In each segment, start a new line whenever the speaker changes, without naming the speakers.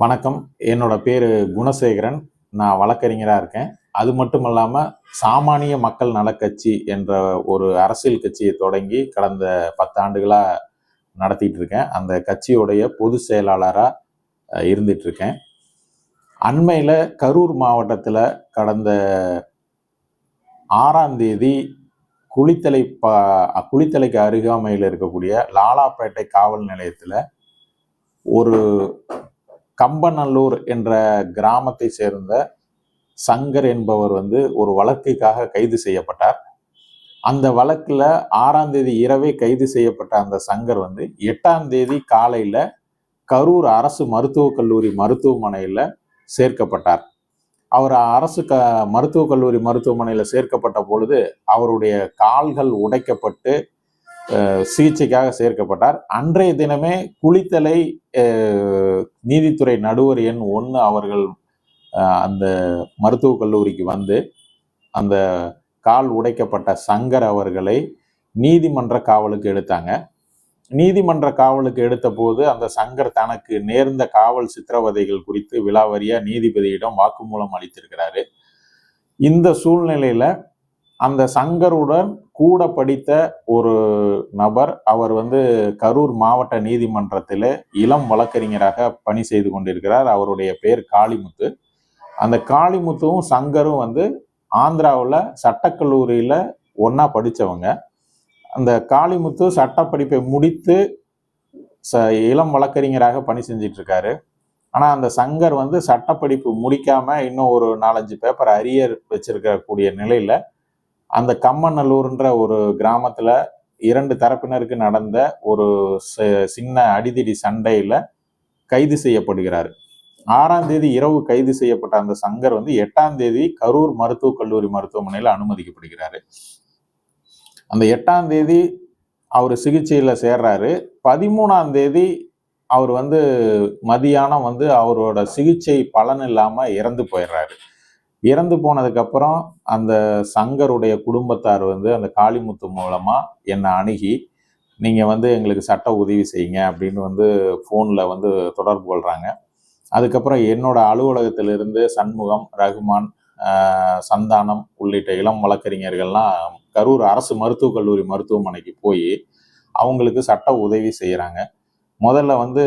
வணக்கம். என்னோட பேர் குணசேகரன். நான் வழக்கறிஞராக இருக்கேன். அது மட்டும் இல்லாமல் சாமானிய மக்கள் நலக்கட்சி என்ற ஒரு அரசியல் கட்சியை தொடங்கி கடந்த பத்தாண்டுகளாக நடத்திட்டு இருக்கேன். அந்த கட்சியுடைய பொது செயலாளராக இருந்துட்டுருக்கேன் அண்மையில் கரூர் மாவட்டத்தில் கடந்த ஆறாம் தேதி குளித்தலை ப குளித்தலைக்கு அருகாமையில் இருக்கக்கூடிய லாலாப்பேட்டை காவல் நிலையத்தில் ஒரு கம்பநல்லூர் என்ற கிராமத்தை சேர்ந்த சங்கர் என்பவர் வந்து ஒரு வழக்குக்காக கைது செய்யப்பட்டார். அந்த வழக்கில் ஆறாம் தேதி இரவே கைது செய்யப்பட்ட அந்த சங்கர் வந்து எட்டாம் தேதி காலையில் கரூர் அரசு மருத்துவக் கல்லூரி மருத்துவமனையில் சேர்க்கப்பட்டார். அவர் அரசு க மருத்துவக் கல்லூரி மருத்துவமனையில் சேர்க்கப்பட்ட பொழுது அவருடைய கால்கள் உடைக்கப்பட்டு சிகிச்சைக்காக சேர்க்கப்பட்டார். அன்றைய தினமே குளித்தலை நீதித்துறை நடுவர் எண் ஒன்று அவர்கள் அந்த மருத்துவக் கல்லூரிக்கு வந்து அந்த கால் உடைக்கப்பட்ட சங்கர் அவர்களை நீதிமன்ற காவலுக்கு எடுத்தாங்க. நீதிமன்ற காவலுக்கு எடுத்த போது அந்த சங்கர் தனக்கு நேர்ந்த காவல் சித்திரவதைகள் குறித்து விலாவரியா நீதிபதியிடம் வாக்குமூலம் அளித்திருக்கிறாரு. இந்த சூழ்நிலையில அந்த சங்கருடன் கூட படித்த ஒரு நபர் அவர் வந்து கரூர் மாவட்ட நீதிமன்றத்தில் இளம் வழக்கறிஞராக பணி செய்து கொண்டிருக்கிறார். அவருடைய பேர் காளிமுத்து. அந்த காளிமுத்துவும் சங்கரும் வந்து ஆந்திராவில் சட்டக்கல்லூரியில் ஒன்றா படித்தவங்க அந்த காளிமுத்து சட்டப்படிப்பை முடித்து ச இளம் வழக்கறிஞராக பணி செஞ்சிட்ருக்காரு. ஆனால் அந்த சங்கர் வந்து சட்டப்படிப்பு முடிக்காமல் இன்னும் ஒரு நாலஞ்சு பேப்பர் அரியர் வச்சிருக்கக்கூடிய நிலையில் அந்த கம்மநல்லூர்ன்ற ஒரு கிராமத்துல இரண்டு தரப்பினருக்கு நடந்த ஒரு சின்ன அடிதடி சண்டையில கைது செய்யப்படுகிறார். ஆறாம் தேதி இரவு கைது செய்யப்பட்ட அந்த சங்கர் வந்து எட்டாம் தேதி கரூர் மருத்துவக் கல்லூரி மருத்துவமனையில் அனுமதிக்கப்படுகிறாரு அந்த எட்டாம் தேதி அவர் சிகிச்சையில் சேர்றாரு. பதிமூணாம் தேதி அவர் வந்து மதியானம் வந்து அவரோட சிகிச்சை பலன் இல்லாமல் இறந்து போயிடுறாரு. இறந்து போனதுக்கப்புறம் அந்த சங்கருடைய குடும்பத்தார் வந்து அந்த காளிமுத்து மூலமாக என்னை அணுகி நீங்கள் வந்து எங்களுக்கு சட்ட உதவி செய்யுங்க அப்படின்னு வந்து ஃபோனில் வந்து தொடர்பு கொள்கிறாங்க அதுக்கப்புறம் என்னோட அலுவலகத்திலிருந்து சண்முகம் ரகுமான் சந்தானம் உள்ளிட்ட இளம் வழக்கறிஞர்கள்லாம் கரூர் அரசு மருத்துவக் கல்லூரி மருத்துவமனைக்கு போய் அவங்களுக்கு சட்ட உதவி செய்கிறாங்க முதல்ல வந்து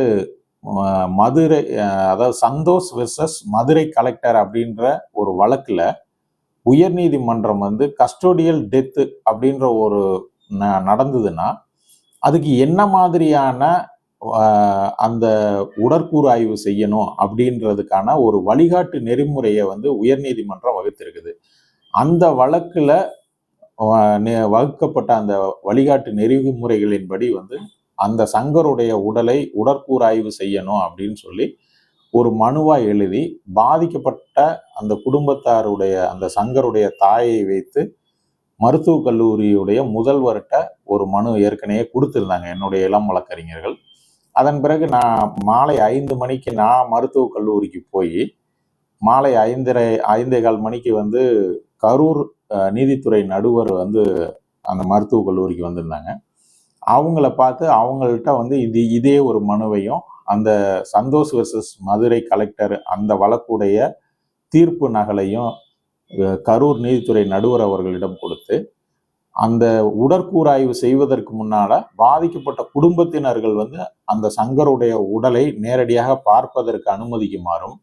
மதுரை அதாவது சந்தோஷ் வெர்சஸ் மதுரை கலெக்டர் அப்படின்ற ஒரு வழக்கில் உயர்நீதிமன்றம் வந்து கஸ்டோடியல் டெத்து அப்படின்ற ஒரு ந- நடந்ததுன்னா அதுக்கு என்ன மாதிரியான அந்த உடற்கூறு ஆய்வு செய்யணும் அப்படின்றதுக்கான ஒரு வழிகாட்டு நெறிமுறையை வந்து உயர்நீதிமன்றம் வகுத்திருக்குது. அந்த வழக்கில் நெ- வகுக்கப்பட்ட அந்த வழிகாட்டு நெறிமுறைகளின்படி வந்து அந்த சங்கருடைய உடலை உடற்கூறாய்வு செய்யணும் அப்படின்னு சொல்லி ஒரு மனுவா எழுதி பாதிக்கப்பட்ட அந்த குடும்பத்தாருடைய அந்த சங்கருடைய தாயை வைத்து மருத்துவக் கல்லூரியுடைய முதல்வர்கிட்ட ஒரு மனு ஏற்கனவே கொடுத்துருந்தாங்க என்னுடைய இளம் வழக்கறிஞர்கள். அதன் பிறகு நான் மாலை ஐந்து மணிக்கு நான் மருத்துவக் கல்லூரிக்கு போய் மாலை ஐந்தரை ஐந்தே கால் மணிக்கு வந்து கரூர் நீதித்துறை நடுவர் வந்து அந்த மருத்துவக் கல்லூரிக்கு வந்திருந்தாங்க. அவங்கள பார்த்து அவங்கள்ட்ட வந்து இது இதே ஒரு மனுவையும் அந்த சந்தோஷ் வெர்சஸ் மதுரை கலெக்டர் அந்த வழக்குடைய தீர்ப்பு நகலையும் கரூர் நீதித்துறை நடுவர் அவர்களிடம் கொடுத்து அந்த உடற்கூறாய்வு செய்வதற்கு முன்னால பாதிக்கப்பட்ட குடும்பத்தினர்கள் வந்து அந்த சங்கருடைய உடலை நேரடியாக பார்ப்பதற்கு அனுமதிக்குமாறும்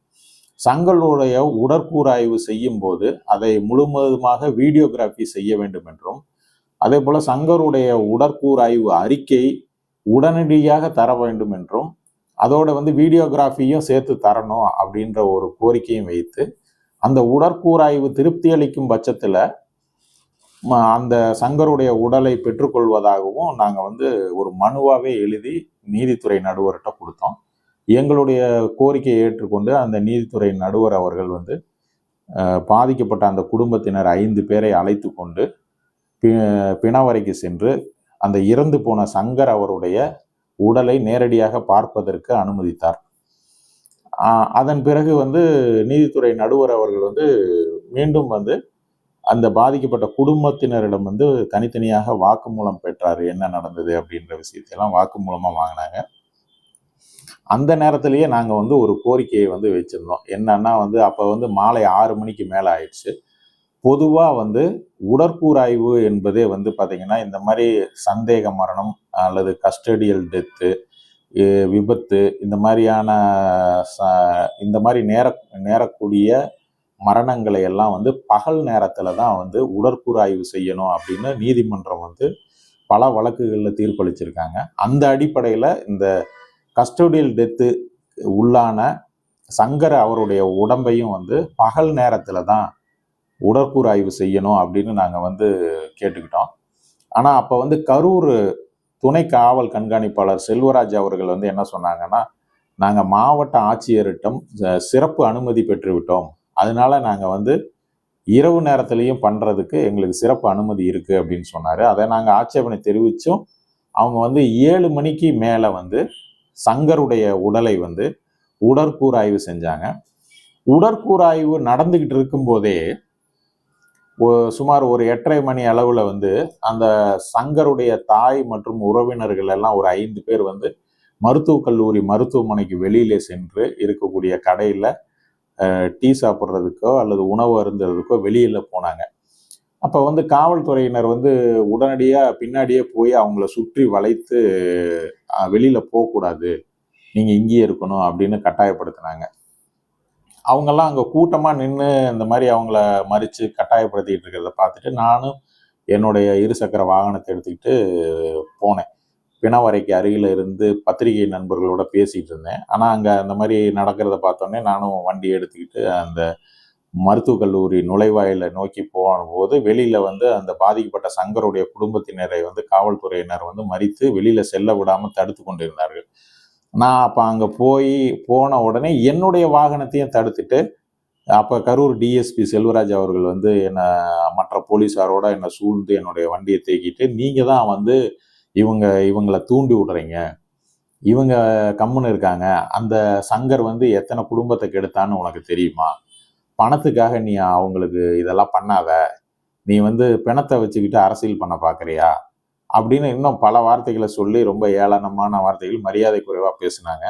சங்கருடைய உடற்கூறாய்வு செய்யும் போது அதை முழுவதுமாக வீடியோகிராஃபி செய்ய வேண்டும் என்றும் அதே போல சங்கருடைய உடற்கூறாய்வு அறிக்கை உடனடியாக தர வேண்டும் என்றும் அதோட வந்து வீடியோகிராஃபியும் சேர்த்து தரணும் அப்படின்ற ஒரு கோரிக்கையும் வைத்து அந்த உடற்கூறாய்வு திருப்தி அளிக்கும் பட்சத்தில் அந்த சங்கருடைய உடலை பெற்றுக்கொள்வதாகவும் நாங்கள் வந்து ஒரு மனுவாகவே எழுதி நீதித்துறை நடுவர்கிட்ட கொடுத்தோம். எங்களுடைய கோரிக்கையை ஏற்றுக்கொண்டு அந்த நீதித்துறை நடுவர் அவர்கள் வந்து பாதிக்கப்பட்ட அந்த குடும்பத்தினர் ஐந்து பேரை அழைத்து கொண்டு பிணவரைக்கு சென்று அந்த இறந்து போன சங்கர் அவருடைய உடலை நேரடியாக பார்ப்பதற்கு அனுமதித்தார். அதன் பிறகு வந்து நீதித்துறை நடுவர் அவர்கள் வந்து மீண்டும் வந்து அந்த பாதிக்கப்பட்ட குடும்பத்தினரிடம் வந்து தனித்தனியாக வாக்குமூலம் பெற்றார். என்ன நடந்தது அப்படின்ற விஷயத்தையெல்லாம் வாக்குமூலமாக வாங்கினாங்க. அந்த நேரத்திலேயே நாங்கள் வந்து ஒரு கோரிக்கையை வந்து வச்சுருந்தோம். என்னன்னா வந்து அப்போ வந்து மாலை ஆறு மணிக்கு மேலே ஆயிடுச்சு. பொதுவாக வந்து உடற்கூறாய்வு என்பதே வந்து பார்த்திங்கன்னா இந்த மாதிரி சந்தேக மரணம் அல்லது கஸ்டடியல் டெத்து விபத்து இந்த மாதிரியான ச- இந்த மாதிரி நேர நேரக்கூடிய மரணங்களை எல்லாம் வந்து பகல் நேரத்தில் தான் வந்து உடற்கூறாய்வு செய்யணும் அப்படின்னு நீதிமன்றம் வந்து பல வழக்குகளில் தீர்ப்பளிச்சிருக்காங்க. அந்த அடிப்படையில் இந்த கஸ்டோடியல் டெத்து உள்ளான சங்கர் அவருடைய உடம்பையும் வந்து பகல் நேரத்தில் தான் உடற்கூறாய்வு செய்யணும் அப்படின்னு நாங்கள் வந்து கேட்டுக்கிட்டோம். ஆனால் அப்போ வந்து கரூர் துணை காவல் கண்காணிப்பாளர் செல்வராஜ் அவர்கள் வந்து என்ன சொன்னாங்கன்னா நாங்கள் மாவட்ட ஆட்சியரிட்டம் சிறப்பு அனுமதி பெற்றுவிட்டோம். அதனால நாங்கள் வந்து இரவு நேரத்துலையும் பண்ணுறதுக்கு எங்களுக்கு சிறப்பு அனுமதி இருக்குது அப்படின்னு சொன்னார். அதை நாங்கள் ஆட்சேபனை தெரிவித்தும் அவங்க வந்து ஏழு மணிக்கு மேலே வந்து சங்கருடைய உடலை வந்து உடற்கூறாய்வு செஞ்சாங்க. உடற்கூறாய்வு நடந்துக்கிட்டு இருக்கும்போதே சுமார் ஒரு எட்டரை மணி அளவில் வந்து அந்த சங்கருடைய தாய் மற்றும் உறவினர்கள் எல்லாம் ஒரு ஐந்து பேர் வந்து மருத்துவக் கல்லூரி மருத்துவமனைக்கு வெளியிலே சென்று இருக்கக்கூடிய கடையில் டீ சாப்பிட்றதுக்கோ அல்லது உணவு அருந்துறதுக்கோ வெளியில் போனாங்க. அப்போ வந்து காவல்துறையினர் வந்து உடனடியாக பின்னாடியே போய் அவங்கள சுற்றி வளைத்து வெளியில் போகக்கூடாது. நீங்கள் இங்கேயே இருக்கணும் அப்படின்னு கட்டாயப்படுத்தினாங்க. அவங்கெல்லாம் அங்கே கூட்டமாக நின்று இந்த மாதிரி அவங்கள மறித்து கட்டாயப்படுத்திக்கிட்டு இருக்கிறத பார்த்துட்டு நானும் என்னுடைய இருசக்கர வாகனத்தை எடுத்துக்கிட்டு போனேன். பிணவரைக்கு அருகில் இருந்து பத்திரிகை நண்பர்களோட பேசிகிட்டு இருந்தேன். ஆனால் அங்கே அந்த மாதிரி நடக்கிறத பார்த்தோன்னே நானும் வண்டி எடுத்துக்கிட்டு அந்த மருத்துவக் கல்லூரி நுழைவாயிலை நோக்கி போகும்போது வெளியில் வந்து அந்த பாதிக்கப்பட்ட சங்கருடைய குடும்பத்தினரை வந்து காவல்துறையினர் வந்து மறித்து வெளியில் செல்ல விடாமல் தடுத்து கொண்டிருந்தார்கள். நான் அப்போ அங்கே போய் போன உடனே என்னுடைய வாகனத்தையும் தடுத்துட்டு அப்போ கரூர் டிஎஸ்பி செல்வராஜ் அவர்கள் வந்து என்னை மற்ற போலீஸாரோட என்னை சூழ்ந்து என்னுடைய வண்டியை தேக்கிட்டு நீங்கள் தான் வந்து இவங்க இவங்களை தூண்டி விடுறீங்க. இவங்க கம்முன்னு இருக்காங்க. அந்த சங்கர் வந்து எத்தனை குடும்பத்தை கெடுத்தான்னு உனக்கு தெரியுமா? பணத்துக்காக நீ அவங்களுக்கு இதெல்லாம் பண்ணாத. நீ வந்து பிணத்தை வச்சுக்கிட்டு அரசியல் பண்ண பார்க்குறியா அப்படின்னு இன்னும் பல வார்த்தைகளை சொல்லி ரொம்ப ஏளனமான வார்த்தைகள் மரியாதை குறைவாக பேசினாங்க.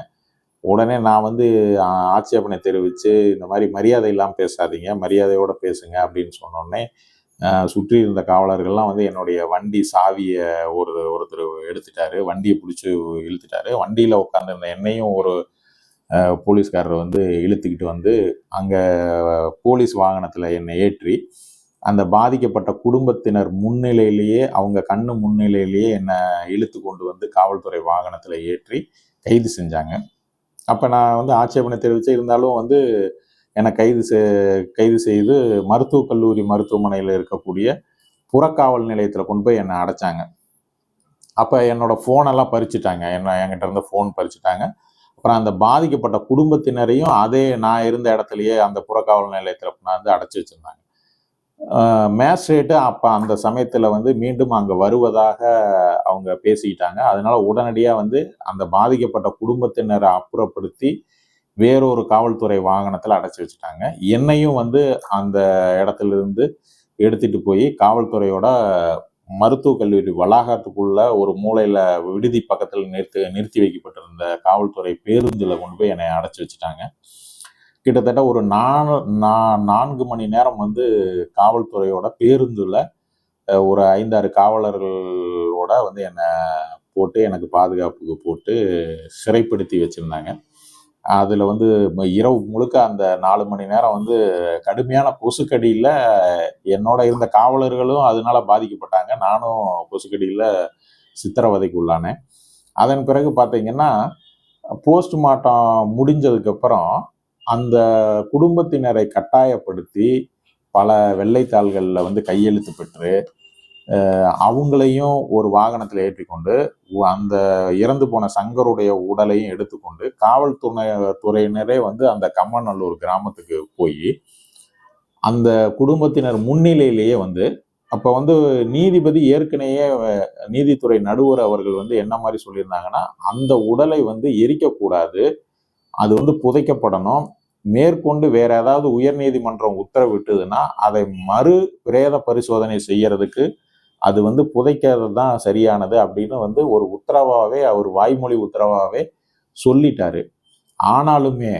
உடனே நான் வந்து ஆட்சேபனை தெரிவித்து இந்த மாதிரி மரியாதை இல்லாமல் பேசாதீங்க மரியாதையோடு பேசுங்க அப்படின்னு சொன்னோடனே சுற்றி இருந்த காவலர்கள்லாம் வந்து என்னுடைய வண்டி சாவியை ஒரு ஒருத்தர் எடுத்துட்டாரு. வண்டியை பிடிச்சி இழுத்துட்டாரு. வண்டியில் உட்காந்துருந்த என்னையும் ஒரு போலீஸ்காரர் வந்து இழுத்துக்கிட்டு வந்து அங்கே போலீஸ் வாகனத்தில் என்னை ஏற்றி அந்த பாதிக்கப்பட்ட குடும்பத்தினர் முன்னிலையிலேயே அவங்க கண்ணு முன்னிலையிலேயே என்னை இழுத்து கொண்டு வந்து காவல்துறை வாகனத்தில் ஏற்றி கைது செஞ்சாங்க. அப்போ நான் வந்து ஆட்சேபனை தெரிவித்து இருந்தாலும் வந்து என்னை கைது செ கைது செய்து மருத்துவக் கல்லூரி மருத்துவமனையில் இருக்கக்கூடிய புறக்காவல் நிலையத்தில் கொண்டு போய் என்னை அடைச்சாங்க. அப்போ என்னோட ஃபோனெல்லாம் பறிச்சுட்டாங்க. என்ன என்கிட்ட இருந்த ஃபோன் பறிச்சுட்டாங்க. அப்புறம் அந்த பாதிக்கப்பட்ட குடும்பத்தினரையும் அதே நான் இருந்த இடத்துலையே அந்த புறக்காவல் நிலையத்தில் வந்து அடைச்சி வச்சிருந்தாங்க. மேஸ்ட்ரேட்டு அப்போ அந்த சமயத்தில் வந்து மீண்டும் அங்கே வருவதாக அவங்க பேசிக்கிட்டாங்க. அதனால உடனடியாக வந்து அந்த பாதிக்கப்பட்ட குடும்பத்தினரை அப்புறப்படுத்தி வேறொரு காவல்துறை வாகனத்தில் அடைச்சி வச்சுட்டாங்க. என்னையும் வந்து அந்த இடத்துல இருந்து எடுத்துட்டு போய் காவல்துறையோட மருத்துவக் கல்லூரி வளாகத்துக்குள்ள ஒரு மூலையில் விடுதி பக்கத்தில் நிறுத்தி நிறுத்தி வைக்கப்பட்டிருந்த காவல்துறை பேருந்தில் கொண்டு போய் என்னை அடைச்சி வச்சுட்டாங்க. கிட்டத்தட்ட ஒரு நாலு நா- நான்கு மணி நேரம் வந்து காவல்துறையோட பேருந்துல ஒரு ஐந்தாறு காவலர்களோட வந்து என்னை போட்டு எனக்கு பாதுகாப்புக்கு போட்டு சிறைப்படுத்தி வச்சுருந்தாங்க. அதில் வந்து ம- இரவு முழுக்க அந்த நாலு மணி நேரம் வந்து கடுமையான கொசுக்கடியில் என்னோட இருந்த காவலர்களும் அதனால பாதிக்கப்பட்டாங்க. நானும் கொசுக்கடியில் சித்திரவதைக்கு உள்ளானேன். அதன் பிறகு பார்த்தீங்கன்னா போஸ்ட்மார்ட்டம் முடிஞ்சதுக்கப்புறம் அந்த குடும்பத்தினரை கட்டாயப்படுத்தி பல வெள்ளைத்தாள்களில் வந்து கையெழுத்து பெற்று அவங்களையும் ஒரு வாகனத்தில் ஏற்றிக்கொண்டு அந்த இறந்து போன சங்கருடைய உடலையும் எடுத்துக்கொண்டு காவல்துறை துறையினரே வந்து அந்த கம்மநல்லூர் கிராமத்துக்கு போய் அந்த குடும்பத்தினர் முன்னிலையிலேயே வந்து அப்போ வந்து நீதிபதி ஏற்கனவே நீதித்துறை நடுவர் அவர்கள் வந்து என்ன மாதிரி சொல்லியிருந்தாங்கன்னா அந்த உடலை வந்து எரிக்கக்கூடாது அது வந்து புதைக்கப்படணும் மேற்கொண்டு வேற ஏதாவது உயர்நீதிமன்றம் உத்தரவிட்டதுன்னா அதை மறு பிரேத பரிசோதனை செய்யறதுக்கு அது வந்து புதைக்கிறது தான் சரியானது அப்படின்னு வந்து ஒரு உத்தரவாகவே அவர் வாய்மொழி உத்தரவாகவே சொல்லிட்டாரு. ஆனாலுமே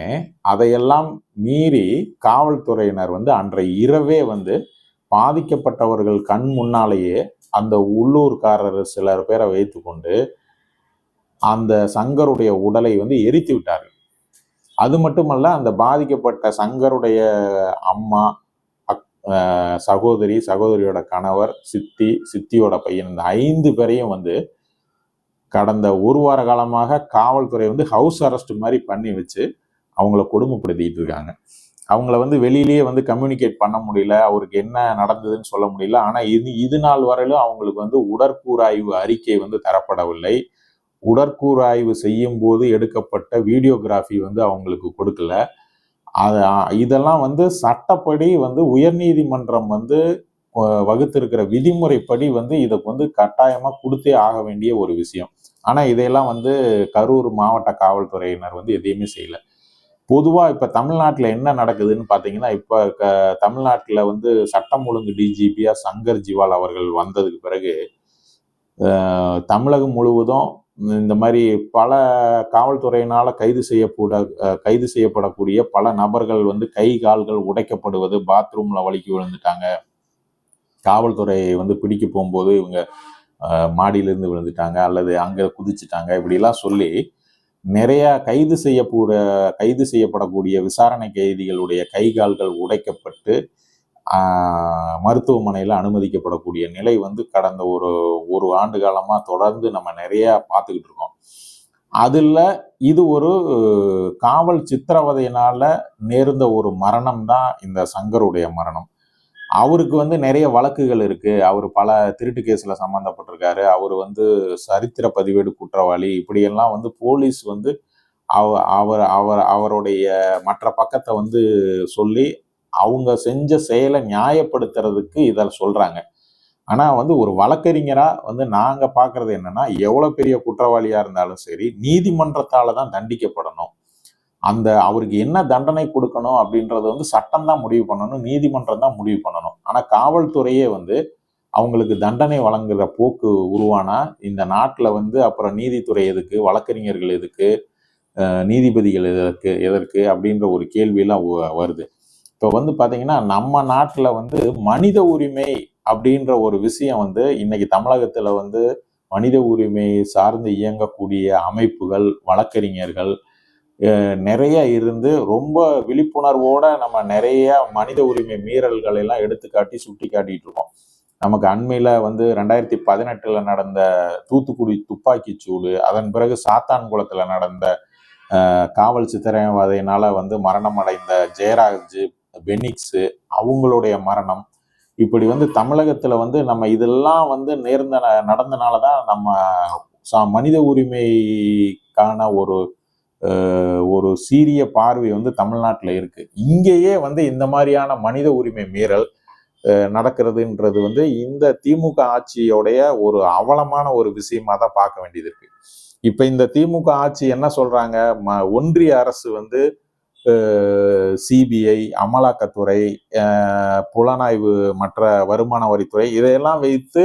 அதையெல்லாம் மீறி காவல்துறையினர் வந்து அன்றைய இரவே வந்து பாதிக்கப்பட்டவர்கள் கண் முன்னாலேயே அந்த உள்ளூர்காரர் சிலர் பேரை வைத்துக்கொண்டு அந்த சங்கருடைய உடலை வந்து எரித்து விட்டார்கள். அது மட்டுமல்ல அந்த பாதிக்கப்பட்ட சங்கருடைய அம்மா சகோதரி சகோதரியோட கணவர் சித்தி சித்தியோட பையன் இந்த ஐந்து பேரையும் வந்து கடந்த ஒரு வார காலமாக காவல்துறை வந்து ஹவுஸ் அரெஸ்ட் மாதிரி பண்ணி வச்சு அவங்கள கொடுமைப்படுத்திக்கிட்டு இருக்காங்க. அவங்கள வந்து வெளியிலேயே வந்து கம்யூனிகேட் பண்ண முடியல அவருக்கு என்ன நடந்ததுன்னு சொல்ல முடியல. ஆனால் இது இது நாள் வரையிலும் அவங்களுக்கு வந்து உடற்கூறாய்வு அறிக்கை வந்து தரப்படவில்லை. உடற்கூறாய்வு செய்யும் போது எடுக்கப்பட்ட வீடியோகிராஃபி வந்து அவங்களுக்கு கொடுக்கல. அது இதெல்லாம் வந்து சட்டப்படி வந்து உயர்நீதிமன்றம் வந்து வகுத்திருக்கிற விதிமுறைப்படி வந்து இதை வந்து கட்டாயமாக கொடுத்தே ஆக வேண்டிய ஒரு விஷயம். ஆனால் இதையெல்லாம் வந்து கரூர் மாவட்ட காவல்துறையினர் வந்து எதையுமே செய்யலை. பொதுவாக இப்போ தமிழ்நாட்டில் என்ன நடக்குதுன்னு பார்த்தீங்கன்னா இப்போ க தமிழ்நாட்டில் வந்து சட்டம் ஒழுங்கு டிஜிபியாக சங்கர் ஜிவால் அவர்கள் வந்ததுக்கு பிறகு தமிழகம் முழுவதும் இந்த மாதிரி பல காவல்துறையினால் கைது செய்யப்பட கைது செய்யப்படக்கூடிய பல நபர்கள் வந்து கை கால்கள் உடைக்கப்படுவது பாத்ரூமில் வலிக்கு விழுந்துட்டாங்க. காவல்துறை வந்து பிடிக்க போகும்போது இவங்க மாடியிலிருந்து விழுந்துட்டாங்க அல்லது அங்கே குதிச்சுட்டாங்க இப்படிலாம் சொல்லி நிறைய கைது செய்யக்கூட கைது செய்யப்படக்கூடிய விசாரணை கைதிகளுடைய கை கால்கள் உடைக்கப்பட்டு மருத்துவமனையில் அனுமதிக்கப்படக்கூடிய நிலை வந்து கடந்த ஒரு ஒரு ஆண்டு காலமாக தொடர்ந்து நம்ம நிறைய பார்த்துக்கிட்டு இருக்கோம். அதில் இது ஒரு காவல் சித்திரவதையினால் நேர்ந்த ஒரு மரணம் தான் இந்த சங்கருடைய மரணம். அவருக்கு வந்து நிறைய வழக்குகள் இருக்குது அவர் பல திருட்டு கேஸில் சம்மந்தப்பட்டிருக்காரு அவர் வந்து சரித்திர பதிவேடு குற்றவாளி. இப்படியெல்லாம் வந்து போலீஸ் வந்து அவ அவர் அவர் அவருடைய மற்ற பக்கத்தை வந்து சொல்லி அவங்க செஞ்ச செயலை நியாயப்படுத்துறதுக்கு இதில் சொல்கிறாங்க ஆனால் வந்து ஒரு வழக்கறிஞராக வந்து நாங்கள் பார்க்குறது என்னன்னா எவ்வளோ பெரிய குற்றவாளியாக இருந்தாலும் சரி நீதிமன்றத்தால் தான் தண்டிக்கப்படணும். அந்த அவருக்கு என்ன தண்டனை கொடுக்கணும் அப்படின்றத வந்து சட்டம் தான் முடிவு பண்ணணும் நீதிமன்றம் தான் முடிவு பண்ணணும். ஆனால் காவல்துறையே வந்து அவங்களுக்கு தண்டனை வழங்குகிற போக்கு உருவானா இந்த நாட்டில் வந்து அப்புறம் நீதித்துறை எதுக்கு வழக்கறிஞர்கள் எதுக்கு நீதிபதிகள் எதற்கு எதற்கு அப்படின்ற ஒரு கேள்வியெல்லாம் வருது. இப்போ வந்து பார்த்தீங்கன்னா நம்ம நாட்டில் வந்து மனித உரிமை அப்படின்ற ஒரு விஷயம் வந்து இன்னைக்கு தமிழகத்தில் வந்து மனித உரிமை சார்ந்து இயங்கக்கூடிய அமைப்புகள் வழக்கறிஞர்கள் நிறைய இருந்து ரொம்ப விழிப்புணர்வோட நம்ம நிறைய மனித உரிமை மீறல்கள் எல்லாம் எடுத்துக்காட்டி சுட்டி காட்டிட்டு இருக்கோம். நமக்கு அண்மையில் வந்து ரெண்டாயிரத்தி பதினெட்டில் நடந்த தூத்துக்குடி துப்பாக்கி சூடு அதன் பிறகு சாத்தான்குளத்தில் நடந்த காவல் சித்திரவதையினால் வந்து மரணம் அடைந்த ஜெயராஜ் பெனிக்ஸு அவங்களுடைய மரணம். இப்படி வந்து தமிழகத்தில் வந்து நம்ம இதெல்லாம் வந்து நேர்ந்த நடந்தனால தான் நம்ம மனித உரிமைக்கான ஒரு ஒரு சீரிய பார்வை வந்து தமிழ்நாட்டில் இருக்கு. இங்கேயே வந்து இந்த மாதிரியான மனித உரிமை மீறல் நடக்கிறதுன்றது வந்து இந்த திமுக ஆட்சியோடைய ஒரு அவலமான ஒரு விஷயமா தான் பார்க்க வேண்டியது இருக்கு. இப்போ இந்த திமுக ஆட்சி என்ன சொல்றாங்க? ஒன்றிய அரசு வந்து சிபிஐ அமலாக்கத்துறை புலனாய்வு மற்ற வருமான வரித்துறை இதையெல்லாம் வைத்து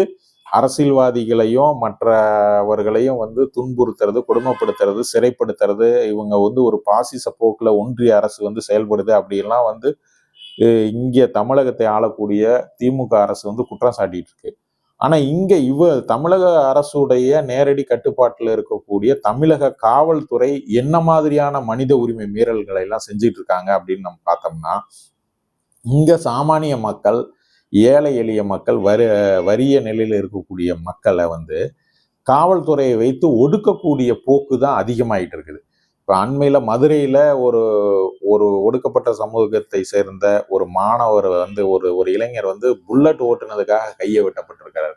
அரசியல்வாதிகளையும் மற்றவர்களையும் வந்து துன்புறுத்துறது கொடுமைப்படுத்துறது சிறைப்படுத்துறது இவங்க வந்து ஒரு பாசிச போக்கில் ஒன்றிய அரசு வந்து செயல்படுது அப்படிலாம் வந்து இங்கே தமிழகத்தை ஆளக்கூடிய திமுக அரசு வந்து குற்றம் சாட்டிட்டு இருக்கு. ஆனா இங்க இவ தமிழக அரசுடைய நேரடி கட்டுப்பாட்டில் இருக்கக்கூடிய தமிழக காவல்துறை என்ன மாதிரியான மனித உரிமை மீறல்களை எல்லாம் செஞ்சிட்டு இருக்காங்க அப்படின்னு நம்ம பார்த்தோம்னா இங்க சாமானிய மக்கள் ஏழை எளிய மக்கள் வரி வறிய நிலையில் இருக்கக்கூடிய மக்களை வந்து காவல்துறையை வைத்து ஒடுக்கக்கூடிய போக்கு தான் அதிகமாயிட்டு இருக்குது. இப்போ அண்மையில் மதுரையில் ஒரு ஒரு ஒடுக்கப்பட்ட சமூகத்தை சேர்ந்த ஒரு மாணவர் வந்து ஒரு ஒரு இளைஞர் வந்து புல்லட் ஓட்டுனதுக்காக கையை வெட்டப்பட்டிருக்கிறார்.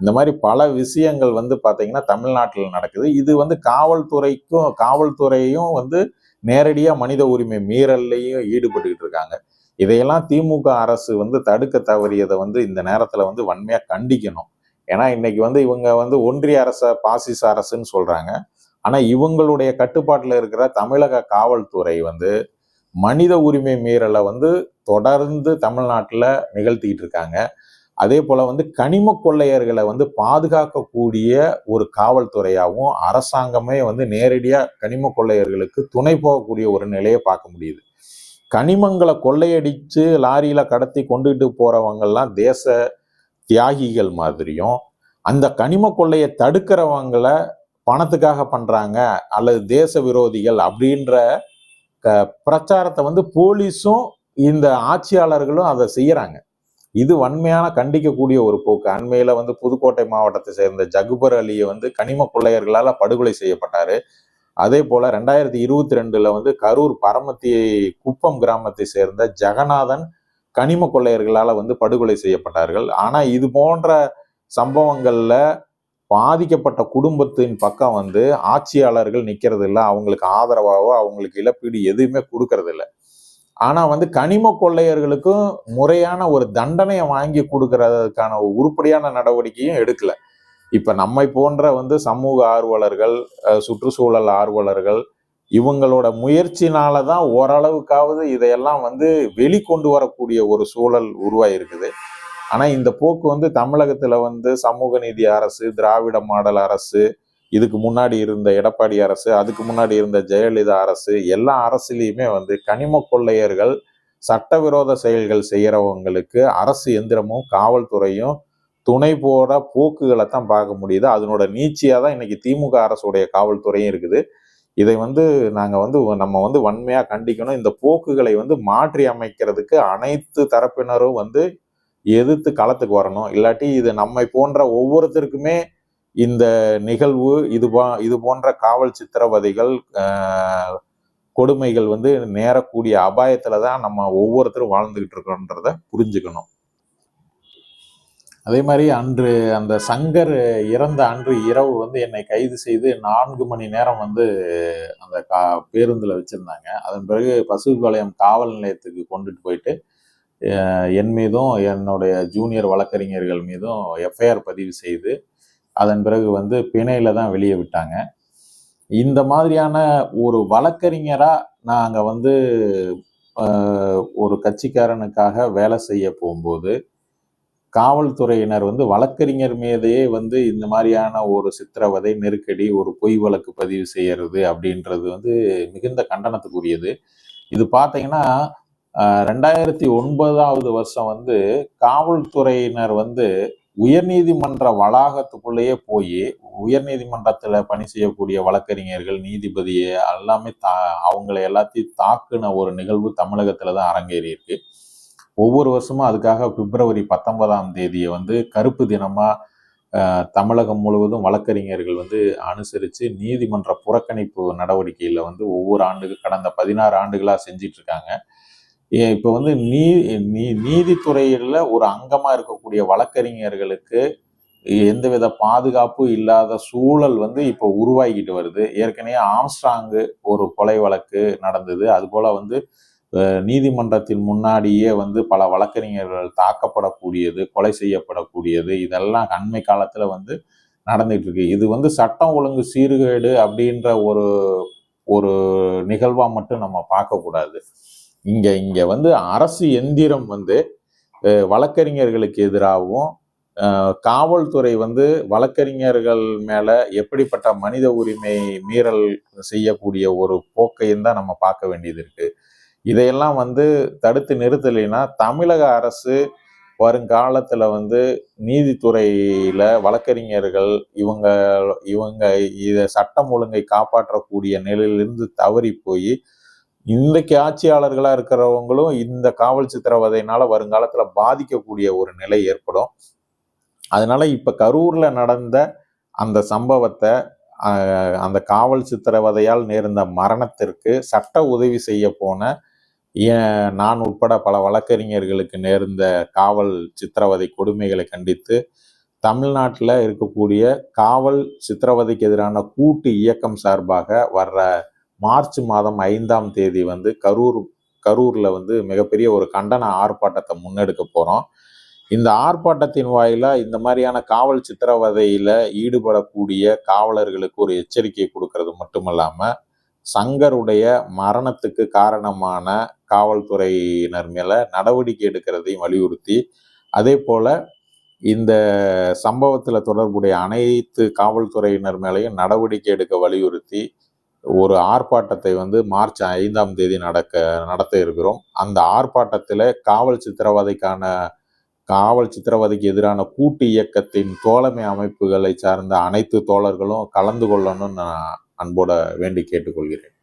இந்த மாதிரி பல விஷயங்கள் வந்து பார்த்தீங்கன்னா தமிழ்நாட்டில் நடக்குது. இது வந்து காவல்துறைக்கும் காவல்துறையும் வந்து நேரடியாக மனித உரிமை மீறல்லையும் ஈடுபட்டுக்கிட்டு இருக்காங்க. இதையெல்லாம் திமுக அரசு வந்து தடுக்க தவறியதை வந்து இந்த நேரத்தில் வந்து வன்மையாக கண்டிக்கணும். ஏன்னா இன்னைக்கு வந்து இவங்க வந்து ஒன்றிய அரச பாசிச அரசுன்னு சொல்கிறாங்க ஆனா இவங்களுடைய கட்டுப்பாட்டில் இருக்கிற தமிழக காவல்துறை வந்து மனித உரிமை மீறலை வந்து தொடர்ந்து தமிழ்நாட்டில் நிகழ்த்திக்கிட்டு இருக்காங்க. அதே போல வந்து கனிம கொள்ளையர்களை வந்து பாதுகாக்கக்கூடிய ஒரு காவல்துறையாகவும் அரசாங்கமே வந்து நேரடியாக கனிம கொள்ளையர்களுக்கு துணை போகக்கூடிய ஒரு நிலையை பார்க்க முடியுது. கனிமங்களை கொள்ளையடித்து லாரியில் கடத்தி கொண்டுகிட்டு போகிறவங்கெல்லாம் தேச தியாகிகள் மாதிரியும் அந்த கனிம கொள்ளையை தடுக்கிறவங்களை பணத்துக்காக பண்றாங்க அல்லது தேச விரோதிகள் அப்படின்ற க- பிரச்சாரத்தை வந்து போலீஸும் இந்த ஆட்சியாளர்களும் அதை செய்யறாங்க. இது வன்மையான கண்டிக்கக்கூடிய ஒரு போக்கு. அண்மையில வந்து புதுக்கோட்டை மாவட்டத்தை சேர்ந்த ஜகுபர் அலியை வந்து கனிம கொள்ளையர்களால் படுகொலை செய்யப்பட்டாரு. அதே போல ரெண்டாயிரத்தி இருபத்தி ரெண்டுல வந்து கரூர் பரமத்தி குப்பம் கிராமத்தை சேர்ந்த ஜெகநாதன் கனிம கொள்ளையர்களால் வந்து படுகொலை செய்யப்பட்டார்கள். ஆனால் இது போன்ற சம்பவங்களில் பாதிக்கப்பட்ட குடும்பத்தின் பக்கம் வந்து ஆட்சியாளர்கள் நிற்கிறது இல்லை அவங்களுக்கு ஆதரவாகவோ அவங்களுக்கு இழப்பீடு எதுவுமே கொடுக்கறது இல்லை ஆனால் வந்து கனிம கொள்ளையர்களுக்கும் முறையான ஒரு தண்டனையை வாங்கி கொடுக்கறதுக்கான உருப்படியான நடவடிக்கையும் எடுக்கலை. இப்போ நம்மை போன்ற வந்து சமூக ஆர்வலர்கள் சுற்றுச்சூழல் ஆர்வலர்கள் இவங்களோட முயற்சினால தான் ஓரளவுக்காவது இதையெல்லாம் வந்து வெளிக்கொண்டு வரக்கூடிய ஒரு சூழல் உருவாயிருக்குது. ஆனால் இந்த போக்கு வந்து தமிழகத்தில் வந்து சமூக நீதி அரசு திராவிட மாடல் அரசு இதுக்கு முன்னாடி இருந்த எடப்பாடி அரசு அதுக்கு முன்னாடி இருந்த ஜெயலலிதா அரசு எல்லா அரசுலேயுமே வந்து கனிம கொள்ளையர்கள் சட்டவிரோத செயல்கள் செய்கிறவங்களுக்கு அரசு எந்திரமும் காவல்துறையும் துணை போகிற போக்குகளை தான் பார்க்க முடியுது. அதனோட நீச்சியாக தான் இன்னைக்கு திமுக அரசுடைய காவல்துறையும் இருக்குது. இதை வந்து நாங்கள் வந்து நம்ம வந்து வன்மையாக கண்டிக்கணும். இந்த போக்குகளை வந்து மாற்றி அமைக்கிறதுக்கு அனைத்து தரப்பினரும் வந்து எதிர்த்து களத்துக்கு வரணும். இல்லாட்டி இது நம்மை போன்ற ஒவ்வொருத்தருக்குமே இந்த நிகழ்வு இது இது போன்ற காவல் சித்திரவதைகள் கொடுமைகள் வந்து நேரக்கூடிய அபாயத்தில் தான் நம்ம ஒவ்வொருத்தரும் வாழ்ந்துக்கிட்டு இருக்கோன்றத புரிஞ்சுக்கணும். அதே மாதிரி அன்று அந்த சங்கர் இறந்த அன்று இரவு வந்து என்னை கைது செய்து நான்கு மணி நேரம் வந்து அந்த கா பேருந்தில் வச்சிருந்தாங்க. அதன் பிறகு பசுபாளையம் காவல் நிலையத்துக்கு கொண்டுட்டு போயிட்டு என் மீதும் என்னுடைய ஜூனியர் வழக்கறிஞர்கள் மீதும் எஃப்ஐஆர் பதிவு செய்து அதன் பிறகு வந்து பிணையில தான் வெளியே விட்டாங்க. இந்த மாதிரியான ஒரு வழக்கறிஞராக நாங்கள் வந்து ஒரு கட்சிக்காரனுக்காக வேலை செய்ய போகும்போது காவல்துறையினர் வந்து வழக்கறிஞர் மீதையே வந்து இந்த மாதிரியான ஒரு சித்திரவதை நெருக்கடி ஒரு பொய் வழக்கு பதிவு செய்யறது அப்படின்றது வந்து மிகுந்த கண்டனத்துக்குரியது. இது பார்த்தீங்கன்னா ரெண்டாயிரத்தி ஒன்பதாவது வருஷம் வந்து காவல்துறையினர் வந்து உயர்நீதிமன்ற வளாகத்துக்குள்ளேயே போய் உயர்நீதிமன்றத்துல பணி செய்யக்கூடிய வழக்கறிஞர்கள் நீதிபதியை எல்லாமே தா அவங்களை எல்லாத்தையும் தாக்குன ஒரு நிகழ்வு தமிழகத்தில் தான் அரங்கேறி இருக்கு. ஒவ்வொரு வருஷமும் அதுக்காக பிப்ரவரி பத்தொன்பதாம் தேதியை வந்து கருப்பு தினமா தமிழகம் முழுவதும் வழக்கறிஞர்கள் வந்து அனுசரித்து நீதிமன்ற புறக்கணிப்பு நடவடிக்கையில் வந்து ஒவ்வொரு ஆண்டுக்கு கடந்த பதினாறு ஆண்டுகளாக செஞ்சிட்ருக்காங்க இருக்காங்க. இப்போ வந்து நீ நீ நீதித்துறையில் ஒரு அங்கமாக இருக்கக்கூடிய வழக்கறிஞர்களுக்கு எந்தவித பாதுகாப்பும் இல்லாத சூழல் வந்து இப்போ உருவாகிட்டு வருது. ஏற்கனவே ஆம்ஸ்ட்ராங்கு ஒரு கொலை வழக்கு நடந்தது. அதுபோல் வந்து நீதிமன்றத்தின் முன்னாடியே வந்து பல வழக்கறிஞர்கள் தாக்கப்படக்கூடியது கொலை செய்யப்படக்கூடியது. இதெல்லாம் அண்மை காலத்தில் வந்து நடந்துட்டு இருக்கு இது வந்து சட்டம் ஒழுங்கு சீர்கேடு அப்படின்ற ஒரு ஒரு நிகழ்வாக மட்டும் நம்ம பார்க்கக்கூடாது. இங்கே இங்கே வந்து அரசு எந்திரம் வந்து வழக்கறிஞர்களுக்கு எதிராகவும் காவல்துறை வந்து வழக்கறிஞர்கள் மேலே எப்படிப்பட்ட மனித உரிமை மீறல் செய்யக்கூடிய ஒரு போக்கையும் தான் நம்ம பார்க்க வேண்டியது இருக்குது இதையெல்லாம் வந்து தடுத்து நிறுத்தலைன்னா தமிழக அரசு வருங்காலத்தில் வந்து நீதித்துறையில் வழக்கறிஞர்கள் இவங்க இவங்க இதை சட்டம் ஒழுங்கை காப்பாற்றக்கூடிய நிலையிலிருந்து தவறி போய் இன்றைக்கு ஆட்சியாளர்களாக இருக்கிறவங்களும் இந்த காவல் சித்திரவதையினால் வருங்காலத்தில் பாதிக்கக்கூடிய ஒரு நிலை ஏற்படும். அதனால் இப்போ கரூரில் நடந்த அந்த சம்பவத்தை அந்த காவல் சித்திரவதையால் நேர்ந்த மரணத்திற்கு சட்ட உதவி செய்ய போன நான் உட்பட பல வழக்கறிஞர்களுக்கு நேர்ந்த காவல் சித்திரவதை கொடுமைகளை கண்டித்து தமிழ்நாட்டில் இருக்கக்கூடிய காவல் சித்திரவதைக்கு எதிரான கூட்டு இயக்கம் சார்பாக வர்ற மார்ச் மாதம் ஐந்தாம் தேதி வந்து கரூர் கரூரில் வந்து மிகப்பெரிய ஒரு கண்டன ஆர்ப்பாட்டத்தை முன்னெடுக்க போகிறோம் இந்த ஆர்ப்பாட்டத்தின் வாயிலாக இந்த மாதிரியான காவல் சித்திரவதையில் ஈடுபடக்கூடிய காவலர்களுக்கு ஒரு எச்சரிக்கை கொடுக்கறது மட்டுமல்லாமல் சங்கருடைய மரணத்துக்கு காரணமான காவல்துறையினர் மேலே நடவடிக்கை எடுக்கிறதையும் வலியுறுத்தி அதே போல் இந்த சம்பவத்தில் தொடர்புடைய அனைத்து காவல்துறையினர் மேலேயும் நடவடிக்கை எடுக்க வலியுறுத்தி ஒரு ஆர்ப்பாட்டத்தை வந்து மார்ச் ஐந்தாம் தேதி நடக்க நடத்த இருக்கிறோம். அந்த ஆர்ப்பாட்டத்தில் காவல் சித்திரவதைக்கான காவல் சித்திரவதைக்கு எதிரான கூட்டு இயக்கத்தின் தோழமை அமைப்புகளை சார்ந்த அனைத்து தோழர்களும் கலந்து கொள்ளணும்னு நான் அன்போட வேண்டி கேட்டுக்கொள்கிறேன்.